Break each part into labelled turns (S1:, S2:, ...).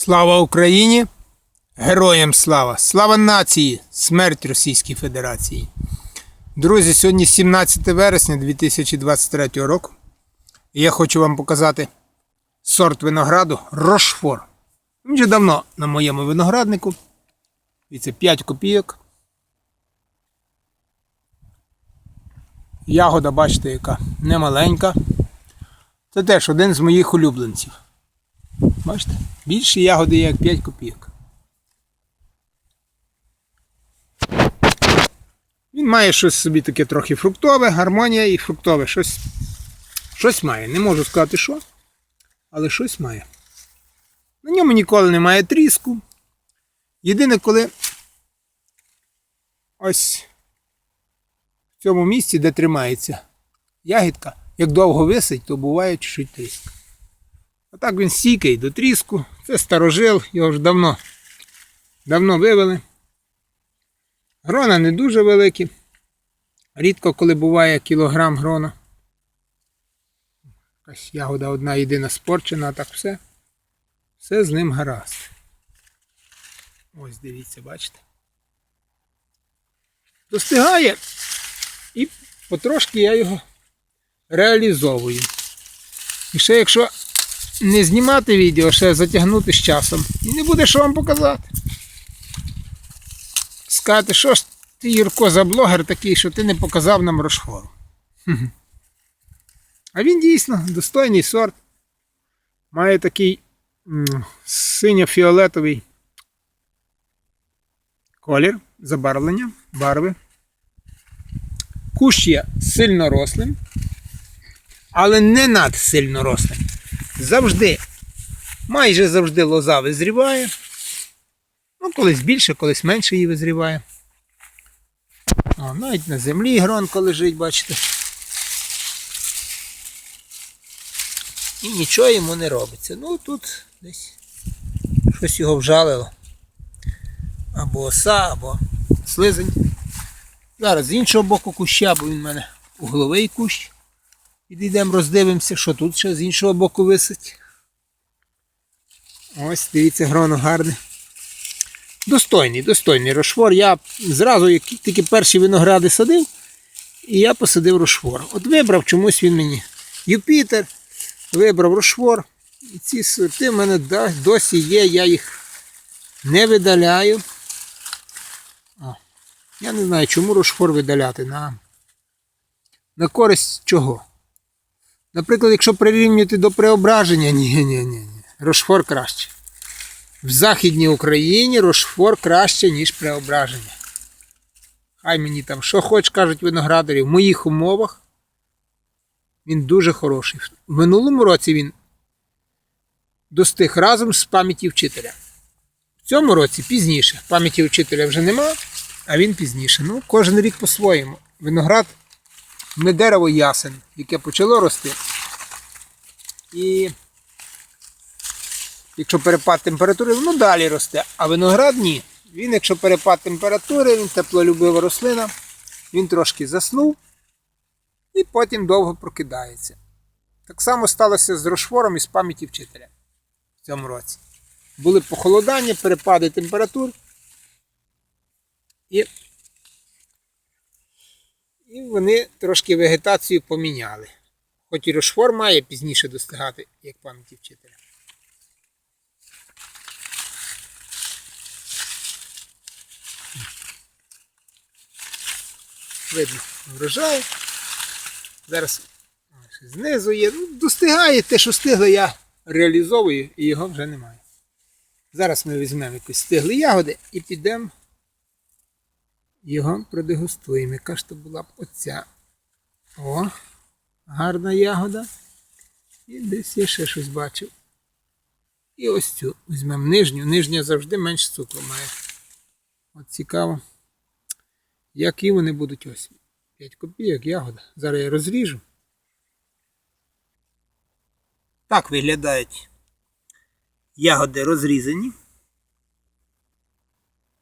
S1: Слава Україні! Героям слава! Слава нації! Смерть Російській Федерації! Друзі, сьогодні 17 вересня 2023 року. І я хочу вам показати сорт винограду Рошфор. Він вже давно на моєму винограднику. І це 5 копійок. Ягода, бачите, яка немаленька. Це теж один з моїх улюбленців. Бачите? Більше ягоди як 5 копійок. Він має щось собі таке трохи фруктове, гармонія і фруктове. Щось, щось має. Не можу сказати що, але щось має. На ньому ніколи немає тріску. Єдине, коли ось в цьому місці, де тримається ягідка, як довго висить, то буває чуть-чуть тріск. А так він стійкий до тріску. Це старожил, його вже давно, давно вивели. Грона не дуже великі. Рідко коли буває кілограм грона. Якась ягода одна єдина спорчена, а так все. Все з ним гаразд. Ось дивіться, бачите. Достигає і потрошки я його реалізовую. І ще якщо не знімати відео, ще затягнути з часом. І не буде що вам показати. Сказати, що ж ти, Юрко, за блогер такий, що ти не показав нам Рошфору. Хм. А він дійсно достойний сорт. Має такий синьо-фіолетовий колір, забарвлення, барви. Кущ є сильно рослим, але не надсильно рослим завжди, майже завжди лоза визріває. Ну, колись більше, колись менше її визріває. О, навіть на землі гронко лежить, бачите. І нічого йому не робиться. Ну тут десь щось його вжалило. Або оса, або слизень. Зараз з іншого боку куща, бо він в мене угловий кущ. Підійдемо, роздивимося, що тут ще з іншого боку висить. Ось, дивіться, гроно гарне. Достойний, достойний рошфор. Я зразу, як тільки перші виногради садив, і я посадив рошфор. От вибрав чомусь він мені Юпітер, вибрав рошфор. І ці сорти в мене досі є, я їх не видаляю. О, я не знаю, чому рошфор видаляти. На, на користь чого? Наприклад, якщо прирівнювати до преображення, ні, ні, ні. Рошфор краще. В Західній Україні рошфор краще, ніж преображення. Хай мені там що хоч кажуть виноградарі, в моїх умовах він дуже хороший. В минулому році він достиг разом з пам'яті вчителя. В цьому році пізніше. Пам'яті вчителя вже нема, а він пізніше. Ну, кожен рік по-своєму. Виноград не дерево ясен, яке почало рости. І якщо перепад температури, воно далі росте. А виноград ні. Він, якщо перепад температури, він теплолюбива рослина, він трошки заснув і потім довго прокидається. Так само сталося з рошфором і з пам'яті вчителя в цьому році. Були похолодання, перепади температур. І і вони трошки вегетацію поміняли. Хоч і рошфор має пізніше достигати, як пам'яті вчителя. Видно, врожай. Зараз знизу є. Ну, достигає те, що стигло, я реалізовую і його вже немає. Зараз ми візьмемо якісь стиглі ягоди і підемо його продегустуємо. Яка ж то була б оця. О, гарна ягода. І десь я ще щось бачив. І ось цю візьмемо нижню. Нижня завжди менше цукру має. От цікаво. Які вони будуть ось. 5 копійок ягода. Зараз я розріжу. Так виглядають ягоди розрізані.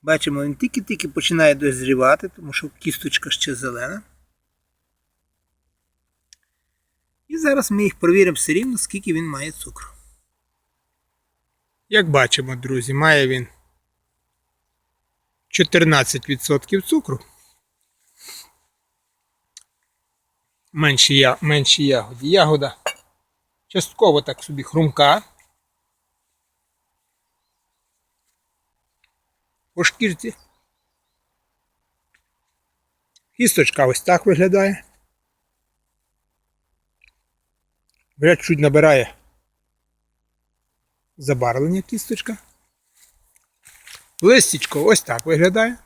S1: Бачимо, він тільки-тільки починає дозрівати, тому що кісточка ще зелена. І зараз ми їх перевіримо все рівно, скільки він має цукру. Як бачимо, друзі, має він 14% цукру. Менші, я, менші ягоді. Ягода частково так собі хрумка. По шкірці. Кісточка ось так виглядає. Вряд чуть набирає забарвлення кісточка. Листічко ось так виглядає.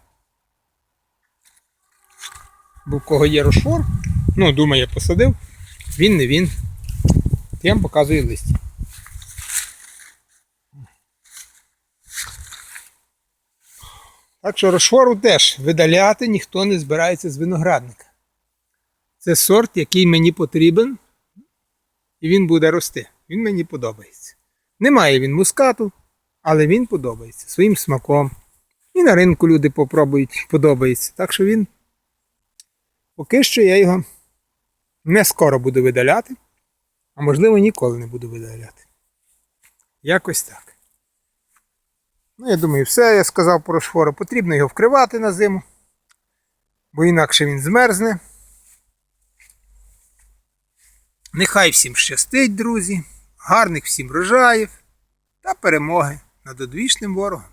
S1: Бо в кого є рошфор, ну, думає, посадив, він не він. Я вам показую листя. Так що рошфору теж видаляти ніхто не збирається з виноградника. Це сорт, який мені потрібен, і він буде рости. Він мені подобається. Немає він мускату, але він подобається своїм смаком. І на ринку люди попробують, подобається. Так що він поки що я його не скоро буду видаляти, а можливо ніколи не буду видаляти. Якось так. Ну, я думаю, все, я сказав про шфору. Потрібно його вкривати на зиму, бо інакше він змерзне. Нехай всім щастить, друзі, гарних всім врожаїв та перемоги над одвічним ворогом.